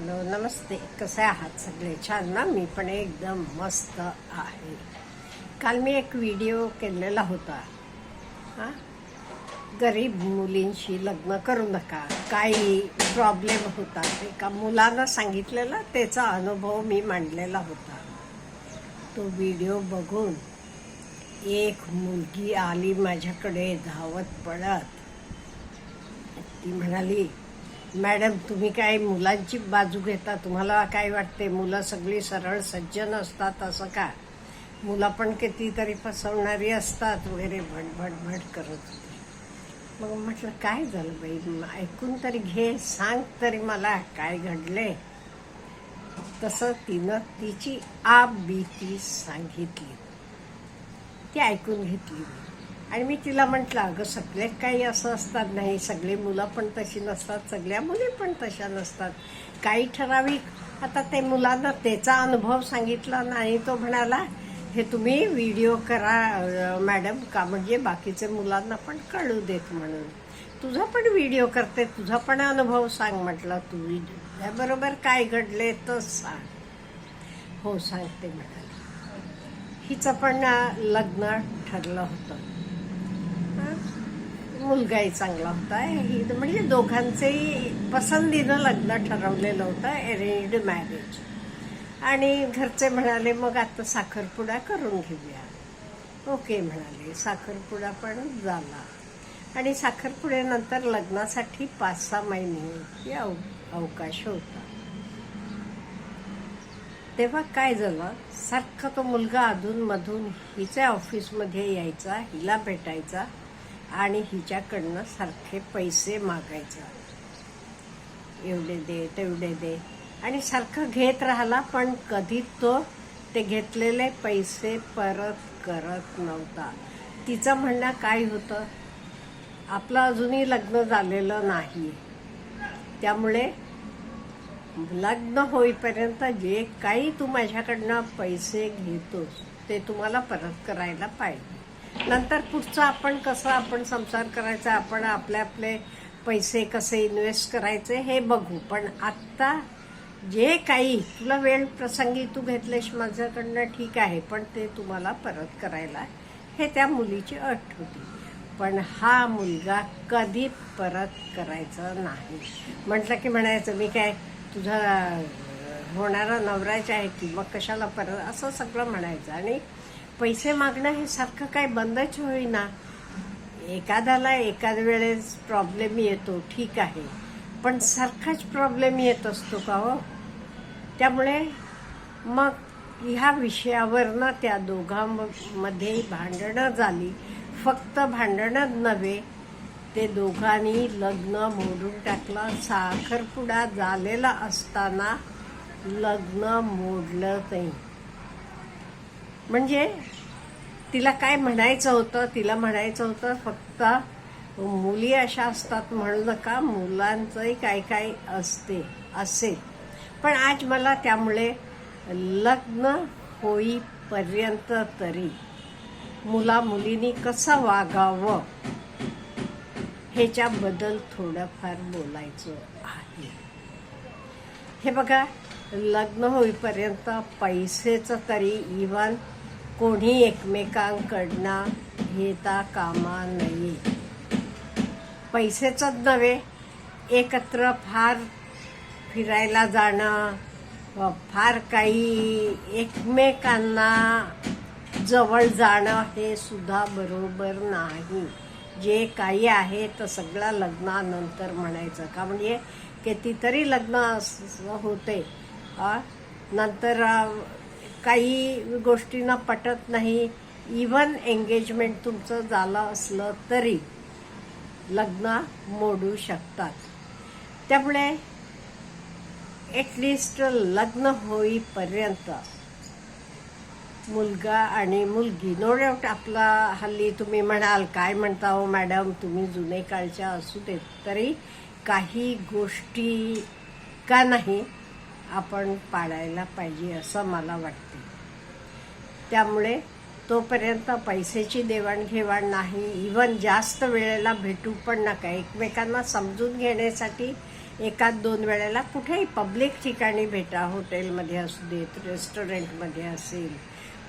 Hello नमस्ते. कसे आहात सगळे? छान ना? मी पण एकदम मस्त आहे. काल मी एक व्हिडिओ केलेला होता. हां? गरीब मुलींशी लग्न करू नका. काही प्रॉब्लेम होता एका मुलानं सांगितलेला त्याचा अनुभव मी मांडलेला होता. तो व्हिडिओ बघून एक मुलगी आली माझ्याकडे धावत पडत ती म्हणाली मॅडम तुम्ही काय मुलांची बाजू घेता? तुम्हाला काय वाटते? मुलं सगळी सरळ सज्जन असतात असं का? मुलं पण कितीतरी फसवणारी असतात वगैरे भट भट भट करत होती. मग म्हटलं काय झालं बाई? ऐकून तरी घे सांग तरी मला काय घडले तसं तिनं तिची आप भीती सांगितली. ती ऐकून घेतली. आणि मी तिला म्हटलं अगं सगळ्यात काही असं असतात नाही सगळे मुलं पण तशी नसतात सगळ्या मुली पण तशा नसतात. काही ठराविक आता ते मुलांना त्याचा अनुभव सांगितला नाही तो म्हणाला हे तुम्ही व्हिडिओ करा मॅडम का म्हणजे बाकीचे मुलांना पण कळू देत म्हणून. तुझा पण व्हिडिओ करते तुझा पण अनुभव सांग म्हटलं तू. त्याबरोबर काय घडले तर सांग. हो सांगते म्हणाले. हिचं पण लग्न ठरलं होतं. मुलगाही चांगला होता. ही म्हणजे दोघांचेही पसंतीनं लग्न ठरवलेलं होतं अरेंज मॅरेज आणि घरचे म्हणाले मग आता साखरपुडा करून घेऊया. ओके म्हणाले साखरपुडा पण झाला. आणि साखरपुड्यानंतर लग्नासाठी पाच सहा महिने अव अवकाश होता. तेव्हा काय झालं? सारखा तो मुलगा अधूनमधून हिच्या ऑफिसमध्ये यायचा हिला भेटायचा. आणि हिच्याकडनं सारखे पैसे मागायचा. एवढे दे तेवढे दे. आणि सारखं घेत राहिला पण कधी तो ते घेतलेले पैसे परत करत नव्हता. तिचं म्हणणं काय होतं? आपलं अजूनही लग्न झालेलं नाही. त्यामुळे लग्न होईपर्यंत जे काही तू माझ्याकडनं पैसे घेतोस ते तुम्हाला परत करायला पाहिजे. नंतर पुढचं आपण कसं आपण संसार करायचा आपण आपले आपले पैसे कसे इन्व्हेस्ट करायचे हे बघू. पण आत्ता जे काही तुला वेळ प्रसंगी तू घेतलेस माझ्याकडनं ठीक आहे पण ते तुम्हाला परत करायला हे त्या मुलीची अट होती. पण हा मुलगा कधी परत करायचा नाही. म्हटलं की म्हणायचं मी काय तुझा होणारा नवराच आहे की मग कशाला परत? असं सगळं म्हणायचं. आणि पैसे मागणं हे सारखं काय बंदच होईना. एखाद्याला एखाद वेळेस प्रॉब्लेम येतो ठीक आहे. पण सारखाच प्रॉब्लेम येत असतो का हो? त्यामुळे मग ह्या विषयावरनं त्या दोघांमध्ये भांडणं झाली. फक्त भांडणच नव्हे ते दोघांनी लग्न मोडून टाकलं. साखरपुडा झालेला असताना लग्न मोडलं नाही म्हणजे तिला काय म्हणायचं होतं तिला म्हणायचं होतं फक्त मुली अशा असतात म्हणलं का मुलांचंही काय काय असते असेल. पण आज मला त्यामुळे लग्न होईपर्यंत तरी मुला मुलींनी कसं वागावं ह्याच्याबद्दल थोडंफार बोलायचं आहे. हे बघा लग्न होईपर्यंत पैसेचं तरी इव्हन कोणी एकमेकांकडनं घेता कामा नये. पैसेच नव्हे एकत्र फार फिरायला जाणं फार काही एकमेकांना जवळ जाणं हे सुद्धा बरोबर नाही. जे काही आहे तर सगळं लग्नानंतर म्हणायचं का? म्हणजे कितीतरी लग्न असं होते. नंतर काही गोष्टींना पटत नाही. इवन एंगेजमेंट तुमचं झालं असलं तरी लग्न मोडू शकतात. त्यामुळे ॲटलिस्ट लग्न होईपर्यंत मुलगा आणि मुलगी नो डाऊट आपला हल्ली तुम्ही म्हणाल काय म्हणता हो मॅडम तुम्ही जुने काळच्या असू देत तरी काही गोष्टी का नाही आपण पाळायला पाहिजे असं मला वाटतं. त्यामुळे तोपर्यंत पैशाची देवाणघेवाण नाही. इवन जास्त वेळेला भेटू पण नका. एकमेकांना समजून घेण्यासाठी एकाच दोन वेळेला कुठेही पब्लिक ठिकाणी भेटा. हॉटेलमध्ये असू देत रेस्टॉरंटमध्ये असेल.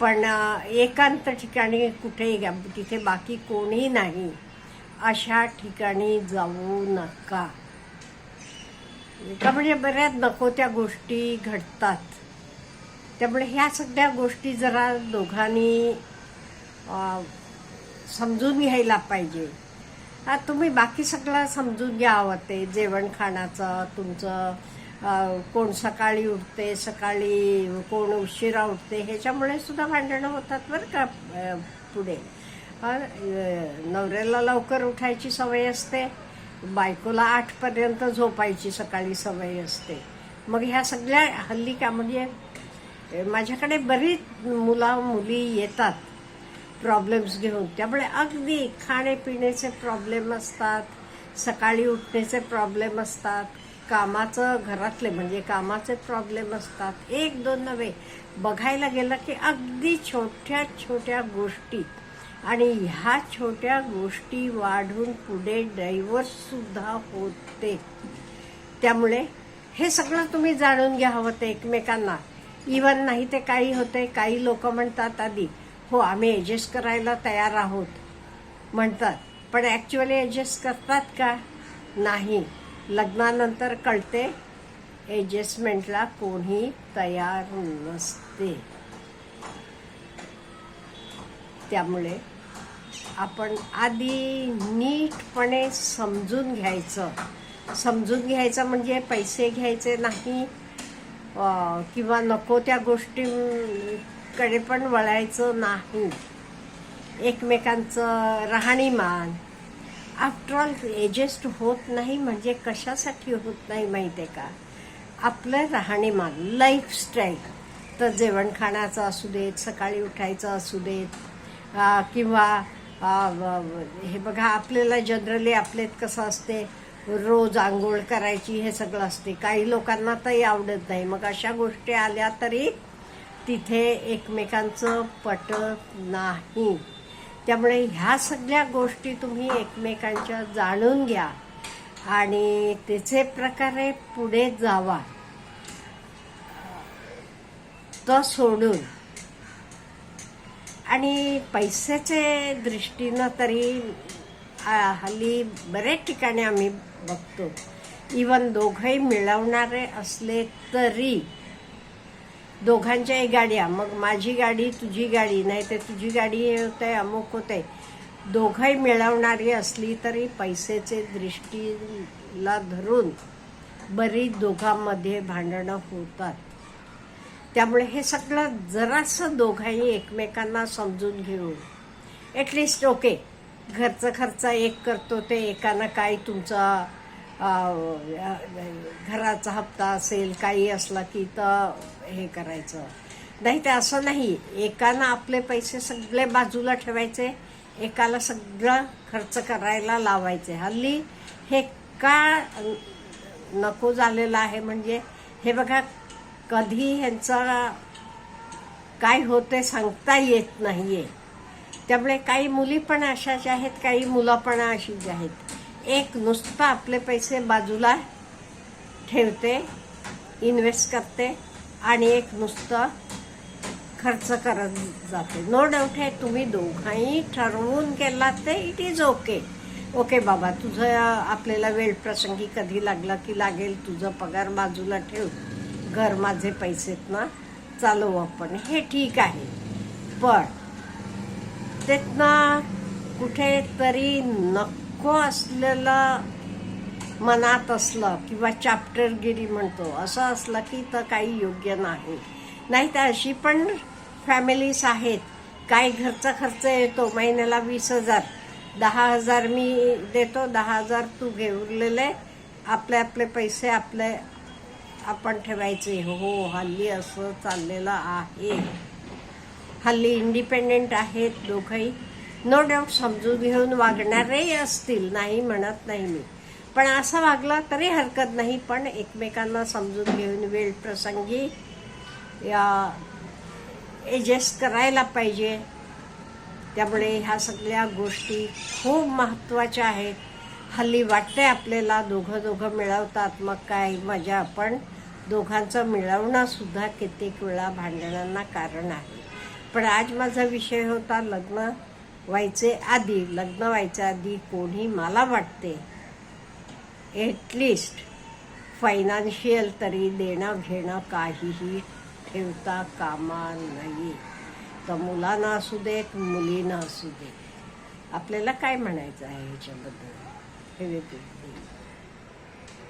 पण एकांत ठिकाणी कुठेही घ्या. तिथे बाकी कोणी नाही. अशा ठिकाणी जाऊ नका. का म्हणजे बऱ्याच नको त्या गोष्टी घडतात. त्यामुळे ह्या सगळ्या गोष्टी जरा दोघांनी समजून घ्यायला पाहिजे. तुम्ही बाकी सगळं समजून घ्यावं हो ते जेवण खाण्याचं तुमचं कोण सकाळी उठते सकाळी कोण उशिरा उठते ह्याच्यामुळे सुद्धा भांडणं होतात बरं का पुढे. नवऱ्याला लवकर उठायची सवय असते बायकोला आठपर्यंत झोपायची सकाळी सवय असते. मग ह्या सगळ्या हल्ली का म्हणजे माझ्याकडे बरीच मुला मुली येतात प्रॉब्लेम्स घेऊन. त्यामुळे अगदी खाणेपिण्याचे प्रॉब्लेम असतात सकाळी उठण्याचे प्रॉब्लेम असतात कामाचं घरातले म्हणजे कामाचे प्रॉब्लेम असतात. एक दोन नव्हे बघायला गेलं की अगदी छोट्या छोट्या गोष्टी. आणि ह्या छोट्या गोष्टी वाढून पुढे डायव्हर्ससुद्धा होते. त्यामुळे हे सगळं तुम्ही जाणून घ्यावं ते एकमेकांना. इवन नाही ते काही होते काही लोक म्हणतात आधी हो आम्ही ॲडजस्ट करायला तयार आहोत म्हणतात. पण ॲक्च्युअली ॲडजस्ट करतात का? नाही. लग्नानंतर कळते ॲडजस्टमेंटला कोणी तयार नसते. त्यामुळे आपण आधी नीटपणे समजून घ्यायचं. समजून घ्यायचं म्हणजे पैसे घ्यायचे नाही किंवा नको त्या गोष्टींकडे पण वळायचं नाही. एकमेकांचं राहणीमान. आफ्टर ऑल एजेस्ट होत नाही म्हणजे कशासाठी होत नाही माहिती आहे का? आपलं राहणीमान लाईफस्टाईल तर जेवण खाण्याचं असू देत सकाळी उठायचं असू देत किंवा हे बघा आपल्याला जनरली आपल्यात कसं असते? रोज आंघोळ करायची हे सगळं असते. काही लोकांना तरी आवडत नाही. मग अशा गोष्टी आल्या तरी तिथे एकमेकांचं पटत नाही. त्यामुळे ह्या सगळ्या गोष्टी तुम्ही एकमेकांच्या जाणून घ्या आणि त्याचे प्रकारे पुढे जावा. तो सोडून. आणि पैशाचे दृष्टीनं तरी हल्ली बरेच ठिकाणी आम्ही बघतो. इवन दोघंही मिळवणारे असले तरी दोघांच्याही गाड्या मग माझी गाडी तुझी गाडी नाही तर तुझी गाडी हे आहे अमुक होते. दोघंही मिळवणारी असली तरी पैसेचे दृष्टीला धरून बरी दोघांमध्ये भांडणं होतात. त्यामुळे हे सगळं जरासं दोघांनी एकमेकांना समजून घेऊन ॲटलिस्ट ओके घरचा खर्च एक करतो ते एकानं काय तुमचा घराचा हप्ता असेल काही असला की तर हे करायचं. नाही ते असं नाही. एकानं आपले पैसे सगळे बाजूला ठेवायचे एकाला सगळं खर्च करायला लावायचे. हल्ली हे का नको झालेलं आहे म्हणजे हे बघा कधी ह्यांचा काय होते सांगता येत नाही आहे त्यामुळे काही मुली पण अशाच आहेत काही मुलं पण अशीच आहेत. एक नुसतं आपले पैसे बाजूला ठेवते इन्व्हेस्ट करते आणि एक नुसतं खर्च करत जाते. नो डाऊट आहे तुम्ही दोघांही ठरवून केलात ते इट इज ओके ओके बाबा तुझं आपल्याला वेळ प्रसंगी कधी लागला की लागेल तुझं पगार बाजूला ठेव. घर माझे पैसेत ना चालवू आपण. हे ठीक आहे. पण त्यातनं कुठेतरी नको असलेलं मनात असलं किंवा चॅप्टरगिरी म्हणतो असं असलं की तर काही योग्य नाही. नाही तर अशी पण फॅमिलीज आहेत. काही घरचा खर्च येतो महिन्याला वीस हजार. दहा हजार मी देतो दहा हजार तू घे उरलेले आपले आपले पैसे आपले आपण ठेवायचे. हो हल्ली असं चाललेलं आहे. हल्ली इंडिपेंडेंट आहेत दोघंही. नो डाऊट समजून घेऊन वागणारेही असतील नाही म्हणत नाही मी. पण असं वागलं तरी हरकत नाही पण एकमेकांना समजून घेऊन वेळ प्रसंगी या एडजस्ट करायला पाहिजे. त्यामुळे ह्या सगळ्या गोष्टी खूप महत्त्वाच्या आहेत. हल्ली वाटते आपल्याला दोघं दोघं मिळवतात मग काय मजा पण दोघांचं मिळवणंसुद्धा कित्येक वेळा भांडणांना कारण आहे. पण आज माझा विषय होता लग्न व्हायचे आधी लग्न व्हायच्या आधी कोणी मला वाटते ॲटलिस्ट फायनान्शियल तरी देणं घेणं काहीही ठेवता कामा नाही तर मुलांना असू देत मुलींना असू दे. आपल्याला काय म्हणायचं आहे ह्याच्याबद्दल हे वेगळं.